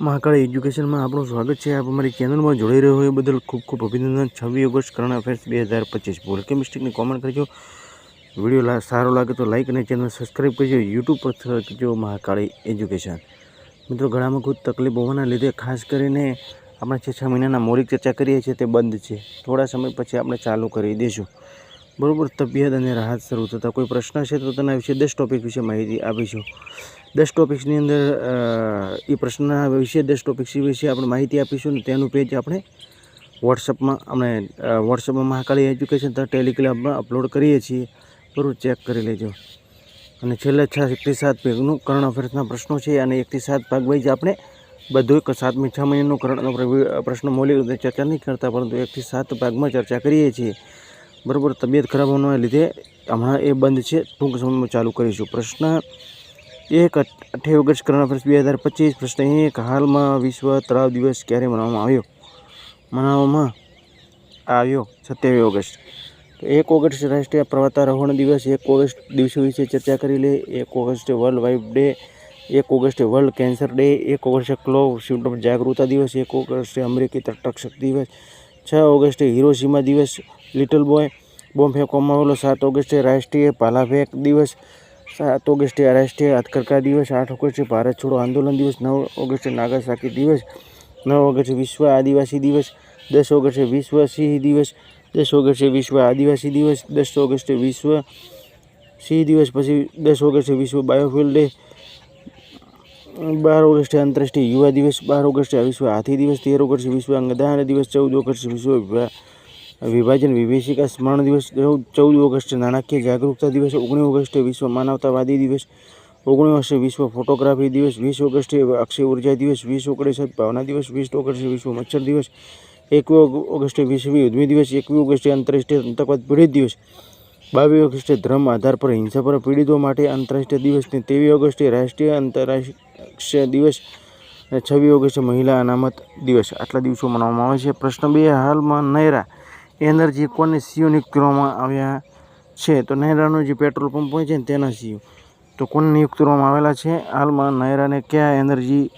મહાકાળી એજ્યુકેશનમાં આપણું સ્વાગત છે. આપ અમારી ચેનલમાં જોડાઈ રહ્યો હોય એ બદલ ખૂબ ખૂબ અભિનંદન. છવ્વીસ ઓગસ્ટ કરંટ અફેર્સ બે હજાર પચીસ. ભૂલ કે મિસ્ટેકની કોમેન્ટ કરજો. વીડિયો સારો લાગે તો લાઇક અને ચેનલ સબસ્ક્રાઈબ કરજો. યુટ્યુબ પર કરજો મહાકાળી એજ્યુકેશન. મિત્રો, ઘણામાં ખૂબ તકલીફ હોવાના લીધે ખાસ કરીને આપણે છ છ મહિનાના મૌલિક ચર્ચા કરીએ છીએ તે બંધ છે. થોડા સમય પછી આપણે ચાલુ કરી દઈશું. બરાબર, તબિયત અને રાહત શરૂ થતાં કોઈ પ્રશ્ન છે તો તેના વિશે દસ ટોપિક વિશે માહિતી આપીશું. દસ ટોપિક્સની અંદર એ પ્રશ્નના વિશે, દસ ટોપિક્સ વિશે આપણે માહિતી આપીશું ને તેનું પેજ આપણે વોટ્સઅપમાં આપણે વોટ્સઅપમાં મહાકાળી એજ્યુકેશન તથા ટેલિગ્રામમાં અપલોડ કરીએ છીએ. બરોબર ચેક કરી લેજો. અને છેલ્લા છ એકથી સાત પેજનું કરંટ અફેર્સના પ્રશ્નો છે અને એકથી સાત ભાગ વાઇઝ આપણે બધું એક સાતમી છ મહિનાનું કરંટ પ્રશ્ન મૌલિક રીતે ચર્ચા નહીં કરતા, પરંતુ એકથી સાત ભાગમાં ચર્ચા કરીએ છીએ. બરાબર, તબિયત ખરાબ હોવાના લીધે હમણાં એ બંધ છે. ટૂંક સમયમાં ચાલુ કરીશું. પ્રશ્ન એક અઠ્યાવીસ ઓગસ્ટ કરંટ વર્ષ બે હજાર પચીસ પ્રશ્ન એક. હાલમાં વિશ્વ તળાવ દિવસ ક્યારે મનાવવામાં આવ્યો? મનાવવામાં આવ્યો સત્યાવીસ ઓગસ્ટ. એક ઓગસ્ટ રાષ્ટ્રીય પર્વતારોહણ દિવસ, એક ઓગસ્ટ દિવસો વિશે ચર્ચા કરી લે. એક ઓગસ્ટે વર્લ્ડ વાઇફ ડે, એક ઓગસ્ટે વર્લ્ડ કેન્સર ડે, એક ઓગસ્ટે ક્લો સિમ્ટમ જાગૃતતા દિવસ, એક ઓગસ્ટે અમેરિકી તટરક્ષક દિવસ, છ ઓગસ્ટે હિરોશીમા દિવસ, લિટલ બોય, બોમ્બ ફેંકવામાં આવેલો સાત ઓગસ્ટે રાષ્ટ્રીય પાલાફેક દિવસ સાત ઓગસ્ટે રાષ્ટ્રીય હાથકરઘા દિવસ, આઠ ઓગસ્ટે ભારત છોડો આંદોલન દિવસ, નવ ઓગસ્ટે નાગાસાકી દિવસ, નવ ઓગસ્ટે વિશ્વ આદિવાસી દિવસ, દસ ઓગસ્ટે વિશ્વ સિંહ દિવસ, દસ ઓગસ્ટે વિશ્વ આદિવાસી દિવસ, દસ ઓગસ્ટે વિશ્વ સિંહ દિવસ, પછી દસ ઓગસ્ટે વિશ્વ બાયોફ્યુલ ડે, બાર ઓગસ્ટે આંતરરાષ્ટ્રીય યુવા દિવસ, બાર ઓગસ્ટે વિશ્વ હાથી દિવસ, તેર ઓગસ્ટે વિશ્વ અંગદાન દિવસ, ચૌદ ઓગસ્ટે વિશ્વ વિભાજન વિભીષિકા સ્મરણ દિવસ ચૌદ ઓગસ્ટે નાણાકીય જાગૃતતા દિવસ, ઓગણીસ ઓગસ્ટે વિશ્વ માનવતાવાદી દિવસ, ઓગણીસ ઓગસ્ટે વિશ્વ ફોટોગ્રાફી દિવસ, વીસ ઓગસ્ટે અક્ષય ઊર્જા દિવસ, વીસ ઓગસ્ટે ભાવના દિવસ, વીસ ઓગસ્ટે વિશ્વ મચ્છર દિવસ, એકવીસ ઓગસ્ટે વિશ્વ ઉદ્મી દિવસ, એકવીસ ઓગસ્ટે આંતરરાષ્ટ્રીય આતંકવાદ પીડિત દિવસ, બાવીસ ઓગસ્ટે ધર્મ આધાર પર હિંસા પર પીડિતો માટે આંતરરાષ્ટ્રીય દિવસ ને ત્રેવીસ ઓગસ્ટે રાષ્ટ્રીય આંતરરાષ્ટ્રીય દિવસ અને છવ્વીસ ઓગસ્ટે મહિલા અનામત દિવસ. આટલા દિવસો મનાવવામાં આવે છે. પ્રશ્ન બે, હાલમાં નયરા એનર્જી કોને સીઓ નિયુક્ત કરવામાં આવ્યા છે? તો નહેરાનો જે પેટ્રોલ પંપ હોય છે ને તેના સીઓ. તો કોને નિયુક્ત કરવામાં આવેલા છે? હાલમાં નહેરાને કયા એનર્જી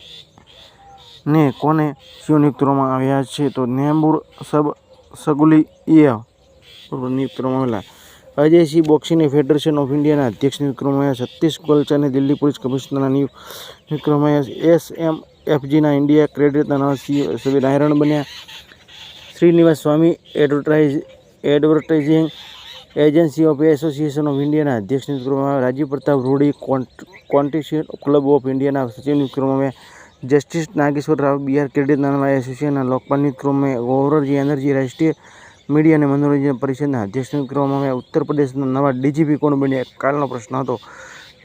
ને કોને સીઓ નિયુક્ત કરવામાં આવ્યા છે? તો નેમ્બુર સબ સગુલી ઇયા નિયુક્ત કરવામાં આવેલા. અજયસિંહ બોક્સિંગ ફેડરેશન ઓફ ઇન્ડિયાના અધ્યક્ષ નિયુક્ત કરવામાં આવ્યા. સતીશ અને દિલ્હી પોલીસ કમિશનરના નિયુક્ત કરવામાં આવ્યા. એસ એમ એફજીના ઇન્ડિયા ક્રેડિટના નવા સીઓ. સભ્ય નારાયણ બન્યા. Srinivas Swamy advertise advertising agency of association of ઇન્ડિયાના અધ્યક્ષ નિયુક્ત Rajiv Pratap Rudy constitution club of ઇન્ડિયાના સચિવ નિયુક્ત કરવામાં જસ્ટિસ નાગેશ્વર રાવ, બિહાર ક્રેડિટ નવા એસોસિએશનના લોકપાલ નિયુક્ત કરવામાં ગૌરવજી એનર્જી રાષ્ટ્રીય મીડિયા અને મનોરંજન પરિષદના અધ્યક્ષ નિયુક્ત આવ્યા ઉત્તર પ્રદેશના નવા ડીજીપી કોણ બન્યા? કાલનો પ્રશ્ન હતો.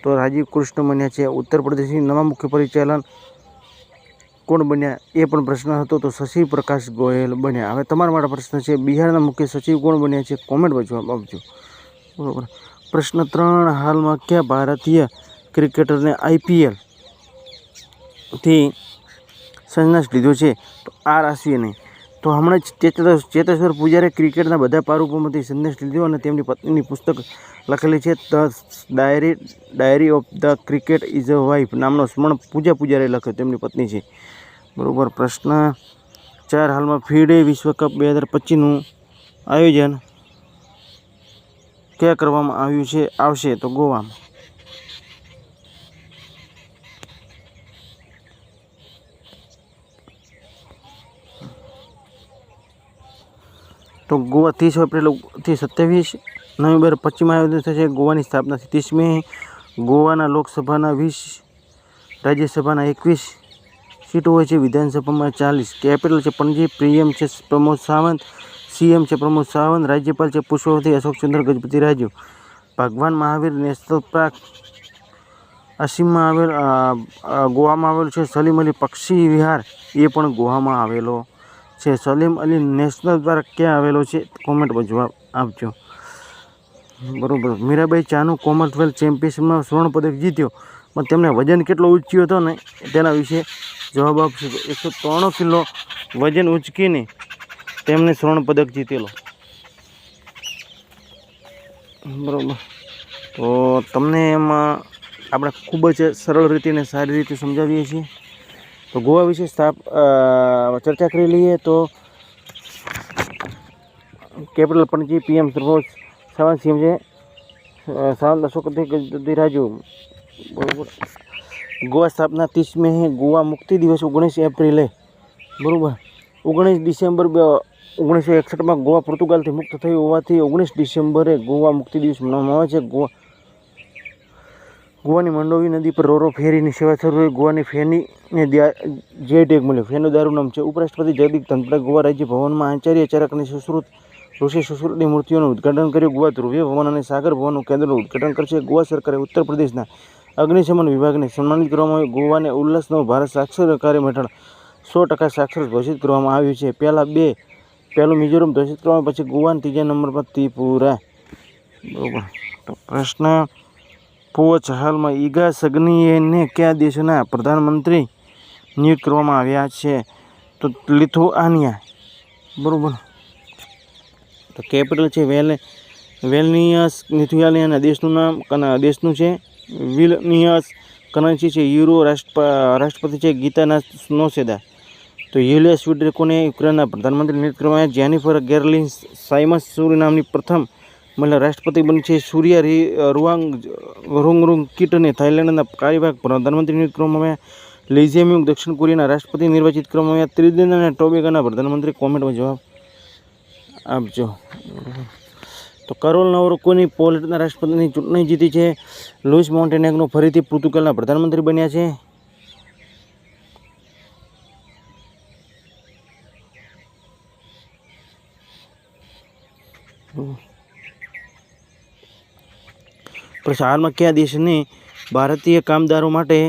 તો રાજીવ કૃષ્ણ બન્યા છે. ઉત્તર પ્રદેશની નવા મુખ્ય પરિચાલન કોણ બન્યા એ પણ પ્રશ્ન હતો. તો શશી પ્રકાશ ગોયલ બન્યા. હવે તમારા માટે પ્રશ્ન છે, બિહારના મુખ્ય સચિવ કોણ બન્યા છે? કોમેન્ટમાં જવાબ આપજો. બરાબર. પ્રશ્ન ત્રણ, હાલમાં કયા ભારતીય ક્રિકેટરને આઈપીએલથી સંન્યાસ લીધો છે? તો આર આશ્વિને તો હમણાં જ ચેતેશ્વર ચેતેશ્વર પૂજારે ક્રિકેટના બધા પારૂપોમાંથી સંદેશ લીધો અને તેમની પત્નીની પુસ્તક લખેલી છે, the diary diary of the cricket is a wife નામનો સ્મરણ પૂજા પૂજારે લખ્યો, તેમની પત્ની છે. બરાબર, પ્રશ્ન ચાર હાલમાં ફીડે વિશ્વકપ બે હજાર પચીસનું આયોજન ક્યાં કરવામાં આવ્યું છે, આવશે? તો ગોવામાં. તો ગોવા ત્રીસ એપ્રિલથી સત્યાવીસ? નવેમ્બર પશ્ચિમ આયોજન થશે ગોવાની સ્થાપના ત્રીસમી ગોવાના લોકસભાના વીસ, રાજ્યસભાના એકવીસ, સીટો હોય છે વિધાનસભામાં ચાલીસ, કેપિટલ છે પણજી પીએમ છે પ્રમોદ સાવંત, સીએમ છે પ્રમોદ સાવંત, રાજ્યપાલ છે પુષ્પવતી અશોકચંદ્ર ગજપતિ રાજુ. ભગવાન મહાવીર નેશનલ પાર્ક, અસીમમાં આવેલ ગોવામાં આવેલું છે સલીમ અલી પક્ષી વિહાર, એ પણ ગોવામાં આવેલો છે. સલીમ અલી નેશનલ પાર્ક ક્યાં આવેલો છે? કોમેન્ટમાં જવાબ આપજો. બરાબર. મીરાબાઈ ચાનુ કોમનવેલ્થ ચેમ્પિયનશિપમાં સ્વર્ણ પદક જીત્યો. પણ તેમને વજન કેટલો ઉંચ્યો હતો ને તેના વિશે જવાબ આપશે. તો એકસો ત્રણ કિલો વજન ઉંચકીને તેમણે સ્વર્ણ પદક જીતેલો. બરાબર. તો તમને એમાં આપણે ખૂબ જ સરળ રીતે અને સારી રીતે સમજાવીએ છીએ. તો ગોવા વિશે સ્થાપ ચર્ચા કરી લઈએ તો કેપિટલ પણજી પીએમ સર્વોચ્ચ સાવન સીએમ છે અ, સાવન અશોક રાજુ બરોબર. ગોવા સ્થાપના ત્રીસ મે ગોવા મુક્તિ દિવસ ઓગણીસ એપ્રિલે બરાબર. ઓગણીસ ડિસેમ્બર ઓગણીસો એકસઠમાં ગોવા પોર્તુગાલથી મુક્ત થયું હોવાથી ઓગણીસ ડિસેમ્બરે ગોવા મુક્તિ દિવસ મનાવવામાં આવે છે. ગોવા ગોવાની મંડોવી નદી પર રોરો ફેરીની સેવા શરૂ ગોવાની દ્યા- જે ટેગ મળ્યો. ફેનું દારૂ નામ છે. ઉપરાષ્ટ્રપતિ જગદીપ ધનખડ ગોવા રાજ્ય ભવનમાં આચાર્ય ચરકની સુશ્રુત ઋષિ સુશ્રુતની મૂર્તિઓનું ઉદ્ઘાટન કર્યું. ગોવા ધ્રુવ્ય ભવન અને સાગર ભવનનું કેન્દ્રનું ઉદ્ઘાટન કરશે. ગોવા સરકારે ઉત્તર પ્રદેશના અગ્નિશમન વિભાગને સન્માનિત કરવામાં આવ્યું. ગોવાને ઉલ્લાસનો ભારત સાક્ષર કાર્ય હેઠળ સો ટકા સાક્ષર ઘોષિત કરવામાં આવ્યું છે. પહેલાં બે પહેલું મિઝોરમ ઘોષિત કરવામાં, પછી ગોવાને ત્રીજા નંબર પર ત્રિપુરા. બરોબર. તો પ્રશ્ન પોચ હાલમાં ઈગા સગનીએને કયા દેશના પ્રધાનમંત્રી નિયુક્ત કરવામાં આવ્યા છે? તો લિથુઆનિયા. બરોબર. તો કેપિટલ છે વેલ, વેલનિયસ લિથુઆનિયાના દેશનું નામ કના, દેશનું છે વિલનિયસ. કરન્સી છે યુરો રાષ્ટ્ર રાષ્ટ્રપતિ છે ગીતાના નોસેદા તો યુલિયસ સ્વીડરેકોને યુક્રેનના પ્રધાનમંત્રી નિયુક્ત કરવામાં જેનિફર ગેરલિન સાઇમસ સુરી નામની પ્રથમ મહિલા રાષ્ટ્રપતિ બની છે સૂર્યા રી રૂવાંગ રૂંગરૂંગ કીટને થાઇલેન્ડના કાર્યવાહક પ્રધાનમંત્રી નિયુક્ત કરવામાં આવ્યા. દક્ષિણ કોરિયાના રાષ્ટ્રપતિ નિર્વાચિત કરવામાં આવ્યા. ત્રિદેન અને ટોબેગાના પ્રધાનમંત્રી કોમેન્ટમાં જવાબ આપજો. તો કરોલ નવરો કોની પોલેન્ડના રાષ્ટ્રપતિની ચૂંટણી જીતી છે. લુઈસ મોન્ટેનેગનો ફરીથી પોર્તુગલના પ્રધાનમંત્રી બન્યા છે. પછી હાલમાં કયા દેશને ભારતીય કામદારો માટે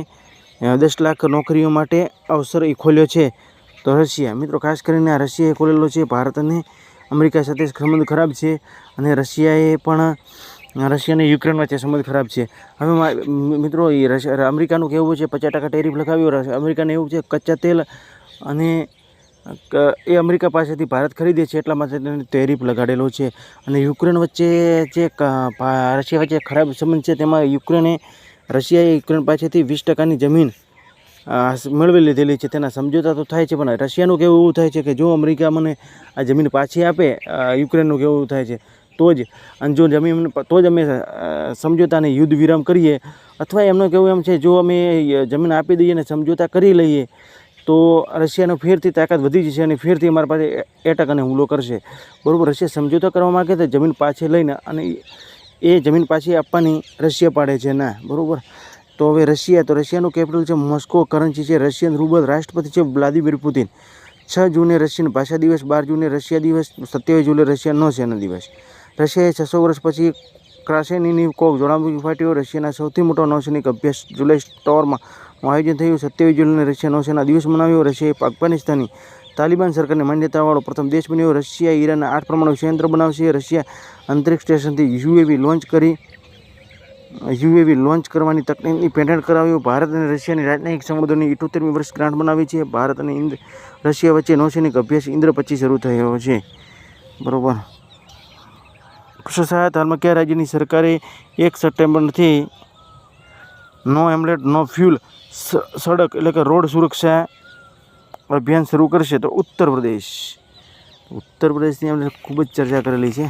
દસ લાખ નોકરીઓ માટે અવસર એ ખોલ્યો છે. તો રશિયા, મિત્રો, ખાસ કરીને આ રશિયાએ ખોલેલો છે. ભારત અને અમેરિકા સાથે સંબંધ ખરાબ છે અને રશિયાએ પણ રશિયા યુક્રેન વચ્ચે સંબંધ ખરાબ છે. હવે મિત્રો, એ અમેરિકાનું કહેવું છે, પચાસ ટકા ટેરિફ લગાવ્યો. અમેરિકાને એવું છે કચ્ચા તેલ અને એ અમેરિકા પાસેથી ભારત ખરીદે છે એટલા માટે તેને ટેરિફ લગાડેલો છે. અને યુક્રેન વચ્ચે જે રશિયા વચ્ચે ખરાબ સંબંધ છે, તેમાં યુક્રેને રશિયાએ યુક્રેન પાસેથી વીસ ટકાની જમીન મેળવી લીધેલી છે. તેના સમજોતા તો થાય છે, પણ રશિયાનું કહેવું એવું થાય છે કે જો અમેરિકા મને આ જમીન પાછી આપે યુક્રેનનું કેવું થાય છે, તો જ, અને જો જમીન, તો જ અમે સમજોતાને યુદ્ધ વિરામ કરીએ. અથવા એમનું કેવું એમ છે, જો અમે જમીન આપી દઈએ અને સમજોતા કરી લઈએ તો રશિયાનો ફેરથી તાકાત વધી જશે અને ફેરથી અમારા પાસે એટક અને હુમલો કરશે. બરાબર, રશિયા સમજૂતા કરવા માગે તો જમીન પાછી લઈને અને એ જમીન પાછી આપવાની રશિયા પાડે છે ના, બરાબર? તો હવે રશિયા, તો રશિયાનું કેપિટલ છે મોસ્કો કરન્સી છે રશિયન રૂબલ, રાષ્ટ્રપતિ છે વ્લાદિમીર પુતિન. છ જૂને રશિયન ભાષા દિવસ, બાર જૂને રશિયા દિવસ, સત્યાવીસ જૂને રશિયા સેના દિવસ. રશિયાએ છસો વર્ષ પછી ક્રાસેનીની કોક જોડામુખી ફાટ્યો, રશિયાના સૌથી મોટો નૌસૈનિક અભ્યાસ જુલાઈ સ્ટોરમાં આયોજન થયું. સત્યાવીસ જુલાઈને રશિયા નૌસેના દિવસ મનાવ્યો. રશિયાએ અફઘાનિસ્તાનની તાલિબાન સરકારને માન્યતાવાળો પ્રથમ દેશ બન્યો. રશિયા ઈરાનના આઠ પરમાણુ સંયંત્ર બનાવશે. રશિયા અંતરિક્ષ સ્ટેશનથી યુએવી લોન્ચ કરી, યુએવી લોન્ચ કરવાની તકનીકની પેટન્ટ કરાવ્યું. ભારત અને રશિયાની રાજનૈતિક સંબંધોની ઇઠોતેરમી વર્ષ ગ્રાન્ટ બનાવી છે. ભારત અને ઇન્દ્ર, રશિયા વચ્ચે નૌસૈનિક અભ્યાસ ઇન્દ્ર પછી શરૂ થયો છે. બરાબર. કૃષિ હાલમાં કયા રાજ્યની સરકારે એક સપ્ટેમ્બરથી નો એમલેટ નો ફ્યુલ સડક એટલે કે રોડ સુરક્ષા અભિયાન શરૂ કરશે તો ઉત્તર પ્રદેશ. ઉત્તર પ્રદેશની આપણે ખૂબ જ ચર્ચા કરેલી છે.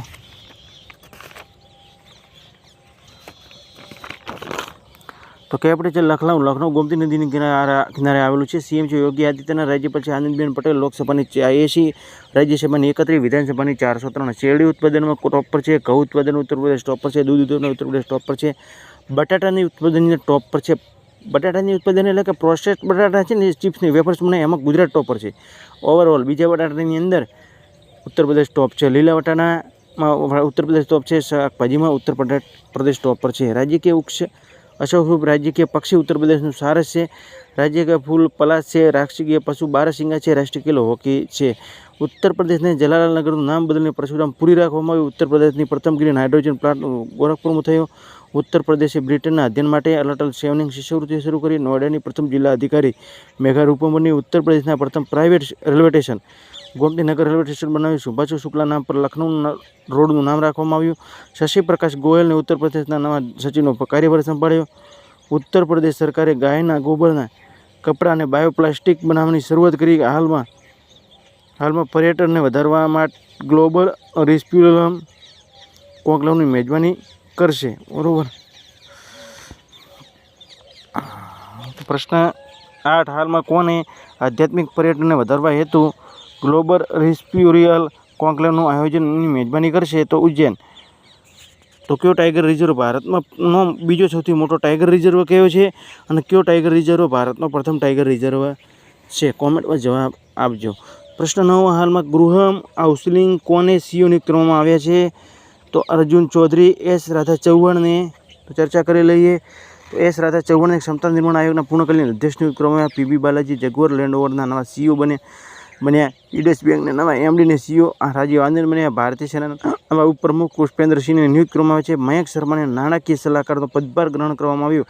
તો કેપિટલ છે? લખનઉ લખનઉ ગોમતી નદીની કિનારે આવેલું છે. સીએમ છે યોગી આદિત્યનાથ, રાજ્યપાલ છે આનંદબેન પટેલ, લોકસભાની એસી રાજ્યસભાની એકત્રીસ, વિધાનસભાની ચારસો ત્રણ. શેરડી ઉત્પાદનમાં ટોપ પર છે, ઘઉં ઉત્પાદન ઉત્તર પ્રદેશ ટોપ પર છે, દૂધ ઉત્પાદન ઉત્તર પ્રદેશ ટોપ પર છે, બટાટાની ઉત્પાદનની ટોપ પર છે બટાટાની ઉત્પાદન એટલે કે પ્રોસેસ બટાટા છે ને ચિપ્સની, વેફર્સ મને એમાં ગુજરાત ટોપર છે. ઓવરઓલ બીજા બટાટાની અંદર ઉત્તર પ્રદેશ ટોપ છે લીલા વટાણામાં ઉત્તર પ્રદેશ ટોપ છે, શાકભાજીમાં ઉત્તર પ્રદેશ પ્રદેશ ટોપ પર છે. રાજકીય વૃક્ષ અશોકરૂપ રાજકીય પક્ષી ઉત્તર પ્રદેશનું સારસ છે. રાજકીય ફૂલ પલાશ છે રાષ્ટ્રીય પશુ બારસિંગા છે રાષ્ટ્રીય ખેલ હોકી છે. ઉત્તર પ્રદેશને જલાલાલનગરનું નામ બદલીને પરશુરામ પૂરી રાખવામાં આવ્યું. ઉત્તર પ્રદેશની પ્રથમ ગ્રીન હાઇડ્રોજન પ્લાન્ટ ગોરખપુરમાં થયો. ઉત્તર પ્રદેશે બ્રિટનના અધ્યયન માટે અલટલ સેવનિંગ શિષ્યવૃત્તિ શરૂ કરી. નોઈડાની પ્રથમ જિલ્લા અધિકારી મેઘા રૂપમ બની. ઉત્તર પ્રદેશના પ્રથમ private railway station Gomtinagar railway station બનાવ્યું. સુભાષુ શુક્લા નામ પર લખનૌ રોડનું નામ રાખવામાં આવ્યું. શશી પ્રકાશ ગોયલને ઉત્તર પ્રદેશના નવા સચિવનો કાર્યભાર સંભાળ્યો. ઉત્તર પ્રદેશ સરકારે ગાયના ગોબરના કપડાં અને બાયોપ્લાસ્ટિક બનાવવાની શરૂઆત કરી. હાલમાં હાલમાં પર્યટનને વધારવા માટે ગ્લોબલ રિસ્પ્યુલમ કોન્કલેવની મેજબાની કરશે. બરાબર? પ્રશ્ન આઠ. હાલમાં કોને આધ્યાત્મિક પર્યટનને વધારવા હેતુ ગ્લોબલ રિસ્પ્યુરિયલ કોન્કલેવનું આયોજનની મેજબાની કરશે? તો ઉજ્જૈન તો કયો ટાઈગર રિઝર્વ ભારતમાંનો બીજો સૌથી મોટો ટાઈગર રિઝર્વ કયો છે? અને કયો ટાઈગર રિઝર્વ ભારતનો પ્રથમ ટાઈગર રિઝર્વ છે? કોમેન્ટમાં જવાબ આપજો. પ્રશ્ન નવ, હાલમાં ગૃહમ હાઉસલિંગ કોને સીઓ કરવામાં આવ્યા છે? તો અર્જુન ચૌધરી, એસ રાધા ચૌહાણને ચર્ચા કરી લઈએ. તો એસ રાધા ચૌહાણને ક્ષમતા નિર્માણ આયોગના પૂર્ણકાલીન અધ્યક્ષ નિયુક્ત કરવામાં આવ્યા. પીબી બાલાજી, જગવર લેન્ડ ઓવરના નવા સીઓ બને. બન્યા ઇડેસ બેંકના નવા એમડીને સીઓ રાજીવ આનંદ બન્યા ભારતીય સેનાના નવા ઉપપ્રમુખ પુષ્પેન્દ્રસિંહને નિયુક્ત કરવામાં આવ્યા છે. મયંક શર્માને નાણાકીય સલાહકારનો પદભાર ગ્રહણ કરવામાં આવ્યો.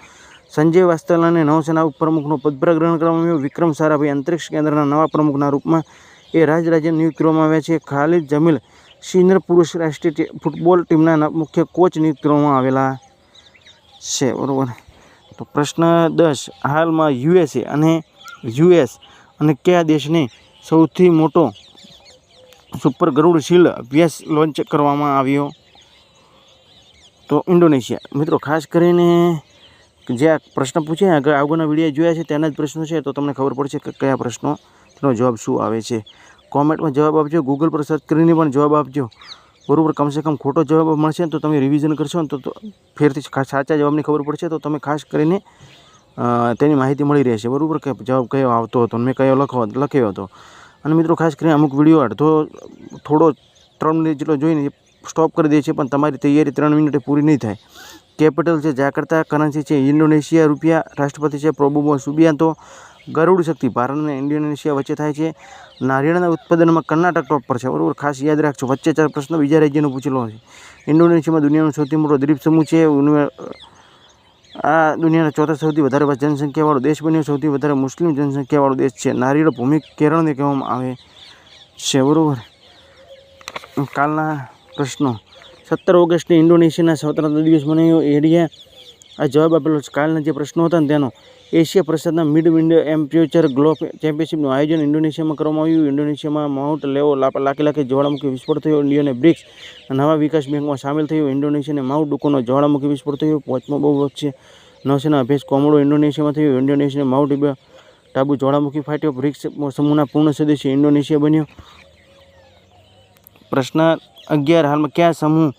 સંજય વાસ્તલાને નૌસેના ઉપપ્રમુખનો પદભાર ગ્રહણ કરવામાં આવ્યો. વિક્રમ સારાભાઈ અંતરિક્ષ કેન્દ્રના નવા પ્રમુખના રૂપમાં એ રાજરાજ્ય નિયુક્ત કરવામાં આવ્યા છે. ખાલિદ જમીલ સિનિયર પુરુષ રાષ્ટ્રીય ફૂટબોલ ટીમના મુખ્ય કોચ નિયુક્ત કરવામાં આવેલા છે. બરાબર. તો પ્રશ્ન દસ. હાલમાં યુએસએ અને યુએસ અને કયા દેશને સૌથી મોટો સુપર ગરુડશીલ અભ્યાસ લોન્ચ કરવામાં આવ્યો તો ઇન્ડોનેશિયા. મિત્રો, ખાસ કરીને જે આ પ્રશ્ન પૂછે આગળ આગળના વીડિયો જોયા છે તેના જ પ્રશ્નો છે, તો તમને ખબર પડશે કે કયા પ્રશ્નો તેનો જવાબ શું આવે છે. કોમેન્ટમાં જવાબ આપજો ગૂગલ પર સર્ચ કરીને પણ જવાબ આપજો. બરાબર, કમસે કમ ખોટો જવાબ મળશે તો તમે રિવિઝન કરશો તો ફેરથી સાચા જવાબની ખબર પડશે. તો તમે ખાસ કરીને તેની માહિતી મળી રહેશે. બરાબર કે જવાબ કયો આવતો હતો મેં કયો લખો, લખ્યો હતો. અને મિત્રો, ખાસ કરીને અમુક વીડિયો અડધો થોડો ત્રણ મિનિટ જેટલો જોઈને સ્ટોપ કરી દે છે, પણ તમારી તૈયારી ત્રણ મિનિટે પૂરી નહીં થાય. કેપિટલ છે જાકર્તા કરન્સી છે ઇન્ડોનેશિયા રૂપિયા, રાષ્ટ્રપતિ છે પ્રોબોબો સુબિયાન્તો ગરુડ શક્તિ ભારત અને ઇન્ડોનેશિયા વચ્ચે થાય છે. નારિયેળના ઉત્પાદનમાં કર્ણાટક ટોપ પર છે, બરાબર? ખાસ યાદ રાખજો. વચ્ચે ચાર પ્રશ્ન, બીજા રાજ્યનો પૂછેલો છે. ઇન્ડોનેશિયામાં દુનિયાનો સૌથી મોટો દ્વીપ સમૂહ છે આ દુનિયાના ચોથા સૌથી વધારે જનસંખ્યાવાળો દેશ બન્યો. સૌથી વધારે મુસ્લિમ જનસંખ્યાવાળો દેશ છે. નારિયેળ ભૂમિ કેરળને કહેવામાં આવે છે. બરાબર? કાલના પ્રશ્નો. સત્તર ઓગસ્ટે ઇન્ડોનેશિયાના સ્વતંત્રતા દિવસ મનાયો. એરિયા આ જવાબ આપેલો છે. કાલના જે પ્રશ્નો હતા ને તેનો એશિયા પ્રસાદના મિડ વિન્ડ એમ્પ્યુચર ગ્લોબ ચેમ્પિયનશિપનું આયોજન ઇન્ડોનેશિયામાં કરવામાં આવ્યું. ઇન્ડોનેશિયામાં માઉન્ટ લેવો લાખે લાખે જ્વાળામુખી વિસ્ફોટ થયો. ઇન્ડિયાને બ્રિક્સ નવા વિકાસ બેંકમાં સામેલ થયો. ઇન્ડોનેશિયાને માઉન્ટ ડુકોનો જ્વાળામુખી વિસ્ફોટ થયો. પાંચમો બહુ વચ્ચે નૌસેના અભ્યાસ કોમોડો ઇન્ડોનેશિયામાં થયો. ઇન્ડોનેશિયાને માઉન્ટ ટાબુ જ્વાળામુખી ફાટ્યો. બ્રિક્સ સમૂહના પૂર્ણ સદસ્ય ઇન્ડોનેશિયા બન્યો. પ્રશ્ન અગિયાર હાલમાં કયા સમૂહ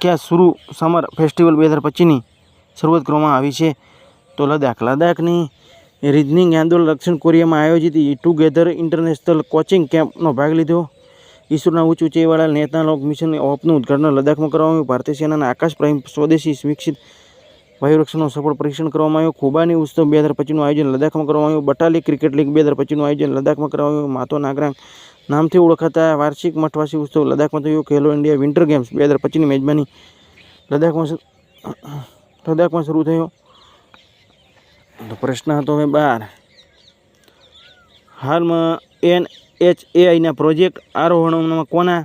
ક્યાં સુરુ, સમર ફેસ્ટિવલ બે હજાર પચીસની શરૂઆત કરવામાં આવી છે? તો દાખલા દાખની રિઝનિંગ આંદોલન દક્ષિણ કોરિયામાં આયોજિત ટુગેધર ઇન્ટરનેશનલ કોચિંગ કેમ્પનો ભાગ લીધો. ઈસરોના ઉચ્ચ ઊંચાઈવાળા નેતાલોક મિશન ઓપનું ઉદઘાટન લદ્દાખમાં કરવામાં આવ્યું. ભારતીય સેનાના આકાશ પ્રાઇમ સ્વદેશી વિકસિત વાયુરક્ષણનું સફળ પરીક્ષણ કરવામાં આવ્યું. ખુબાની ઉત્સવ બે હજાર પચીસનું આયોજન લદ્દાખમાં કરવામાં આવ્યું. બટાલી ક્રિકેટ લીગ બે હજાર પચીસનું આયોજન લદ્દાખમાં કરવામાં આવ્યું. માતો નાગરાંગ નામથી ઓળખાતા વાર્ષિક મઠવાસી ઉત્સવ લદ્દાખમાં થયો. ખેલો ઇન્ડિયા વિન્ટર ગેમ્સ બે હજાર પચીસની મેજબાની લદ્દાખમાં લદ્દાખમાં શરૂ થયો. પ્રશ્ન હતો હવે બાર. હાલમાં એન એચ એઆઈના પ્રોજેક્ટ આરોહણમાં કોના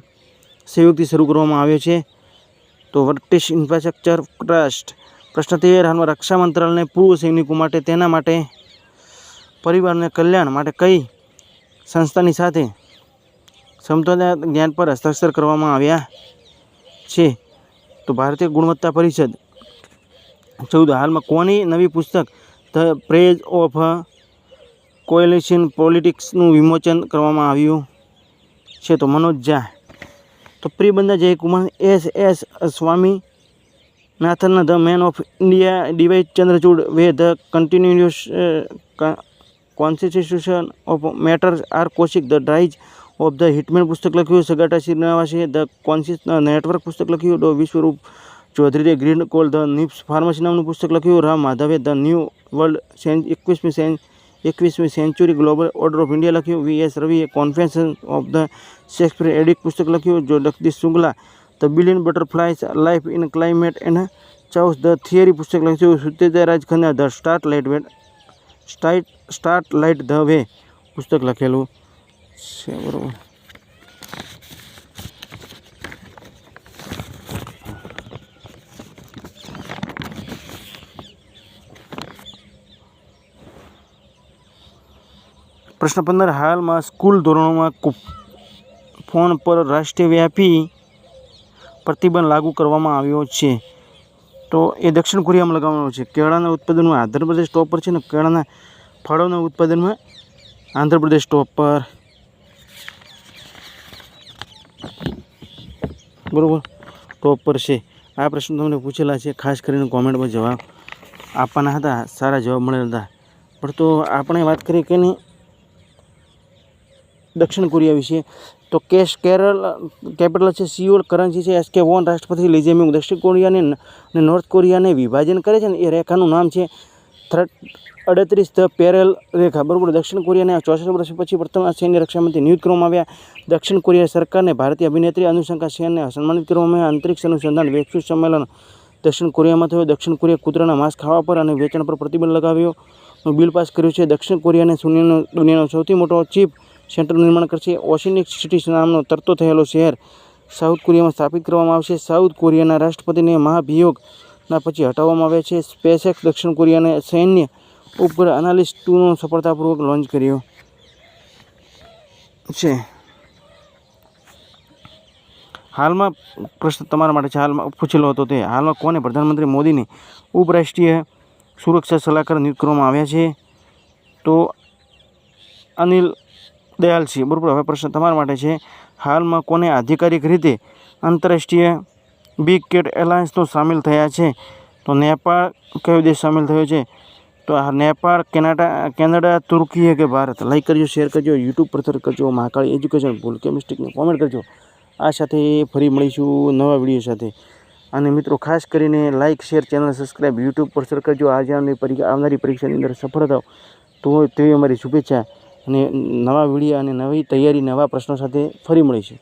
સહયોગથી શરૂ કરવામાં આવ્યો છે? તો વર્ટિશ ઇન્ફ્રાસ્ટ્રક્ચર ટ્રસ્ટ. પ્રશ્ન તેર હાલમાં રક્ષા મંત્રાલયને પૂર્વ સૈનિકો માટે, તેના માટે, પરિવારને કલ્યાણ માટે કઈ સંસ્થાની સાથે સમતોલા જ્ઞાન પર હસ્તાક્ષર કરવામાં આવ્યા છે? તો ભારતીય ગુણવત્તા પરિષદ ચૌદ. હાલમાં કોની નવી પુસ્તક ધ પ્રેઝ ઓફ કોએલિશન પોલિટિક્સનું વિમોચન કરવામાં આવ્યું છે. તો મનોજ ઝા. તો Priyabandha Jaykumar S S Swami નાથનના the man of India D Y Chandrachud way the continuous constitution of matters R Kaushik. The rise of the hitman પુસ્તક લખ્યું, સગાટા શ્રીનિવાસે. ધ કોન્સિસ નેટવર્ક પુસ્તક લખ્યું, ડો વિશ્વરૂપ ચૌધરીએ green call the nips pharmacy નામનું પુસ્તક લખ્યું રામ માધવે ધ ન્યૂ વર્લ્ડ સેન એકવીસમી સેન એકવીસમી century global order of India લખ્યું. વી એસ રવિએ conference of the Shakespeare addict પુસ્તક લખ્યું, જો Jagdish Shukla the billion butterflies life in climate and chaos the theory પુસ્તક લખ્યું. Satyadaraj Khanna the start light way સ્ટાઇટ start light the way પુસ્તક લખેલું બરાબર. પ્રશ્ન પંદર, હાલમાં સ્કૂલ ધોરણોમાં ફોન પર રાષ્ટ્રવ્યાપી પ્રતિબંધ લાગુ કરવામાં આવ્યો છે. તો એ દક્ષિણ કોરિયામાં લગાવવાનો છે. કેળાના ઉત્પાદનમાં આંધ્રપ્રદેશ ટોપ પર છે ને કેળાના ફળોના ઉત્પાદનમાં આંધ્રપ્રદેશ ટોપ પર. બરાબર? ટોપ પર છે. આ પ્રશ્ન તમને પૂછેલા છે. ખાસ કરીને કોમેન્ટમાં જવાબ આપવાના હતા. સારા જવાબ મળેલા હતા. પણ તો આપણે વાત કરીએ કે નહીં? દક્ષિણ કોરિયા વિશે. તો કેશ કેરળ કેપિટલ છે સિયોલ કરન્સી છે એસકે વોન રાષ્ટ્રપતિ લી જેમિંગ દક્ષિણ કોરિયાને અને નોર્થ કોરિયાને વિભાજન કરે છે ને એ રેખાનું નામ છે થર્ટ અડત્રીસ ધ પેરેલ રેખા. બરાબર, દક્ષિણ કોરિયાને ચોસઠ વર્ષ પછી પ્રથમ સૈન્ય રક્ષામંત્રી નિયુક્ત કરવામાં આવ્યા. દક્ષિણ કોરિયા સરકારને ભારતીય અભિનેત્રી અનુશંકા સેનને સન્માનિત કરવામાં આવ્યા. અંતરિક્ષ અનુસંધાન વૈશ્વિક સંમેલન દક્ષિણ કોરિયામાં થયો. દક્ષિણ કોરિયા કૂતરાના માંસ ખાવા પર અને વેચાણ પર પ્રતિબંધ લગાવ્યો. બિલ પાસ કર્યું છે. દક્ષિણ કોરિયાને શૂન્યનો દુનિયાનો સૌથી મોટો ચીપ સેન્ટરનું નિર્માણ કરશે. ઓશિનિક સિટી નામનો તરતો થયેલો શહેર સાઉથ કોરિયામાં સ્થાપિત કરવામાં આવશે. સાઉથ કોરિયાના રાષ્ટ્રપતિને મહાભિયોગના પછી હટાવવામાં આવ્યા છે. સ્પેસએક્સ દક્ષિણ કોરિયાને સૈન્ય ઉપગ્રહ અનાલિસ્ટ ટુનો સફળતાપૂર્વક લોન્ચ કર્યો છે. હાલમાં પ્રશ્ન તમારા માટે છે. હાલમાં પૂછેલો હતો તે, હાલમાં કોને પ્રધાનમંત્રી મોદીને ઉપરાષ્ટ્રીય સુરક્ષા સલાહકાર નિયુક્ત કરવામાં આવ્યા છે? તો અનિલ દયાલસિંહ બરાબર હવે પ્રશ્ન તમારા માટે છે, હાલમાં કોને આધિકારિક રીતે આંતરરાષ્ટ્રીય બિગ કેટ એલાયન્સનો સામેલ થયા છે? તો નેપાળ, કયો દેશ સામેલ થયો છે? તો આ નેપાળ, કેનેડા કેનેડા તુર્કી કે ભારત? લાઈક કરજો, શેર કરજો, યુટ્યુબ પર કરજો, મહાકાળી એજ્યુકેશન, ભૂલ કે મિસ્ટેકને કોમેન્ટ કરજો. આ સાથે ફરી મળીશું નવા વીડિયો સાથે. અને મિત્રો, ખાસ કરીને like share channel subscribe YouTube પર સર કરજો. આજે આવનારી પરીક્ષા આવનારી પરીક્ષાની અંદર સફળ થાવ તો તેવી અમારી શુભેચ્છા. અને નવા વિડીયા અને નવી તૈયારી નવા પ્રશ્નો સાથે ફરી મળીશું.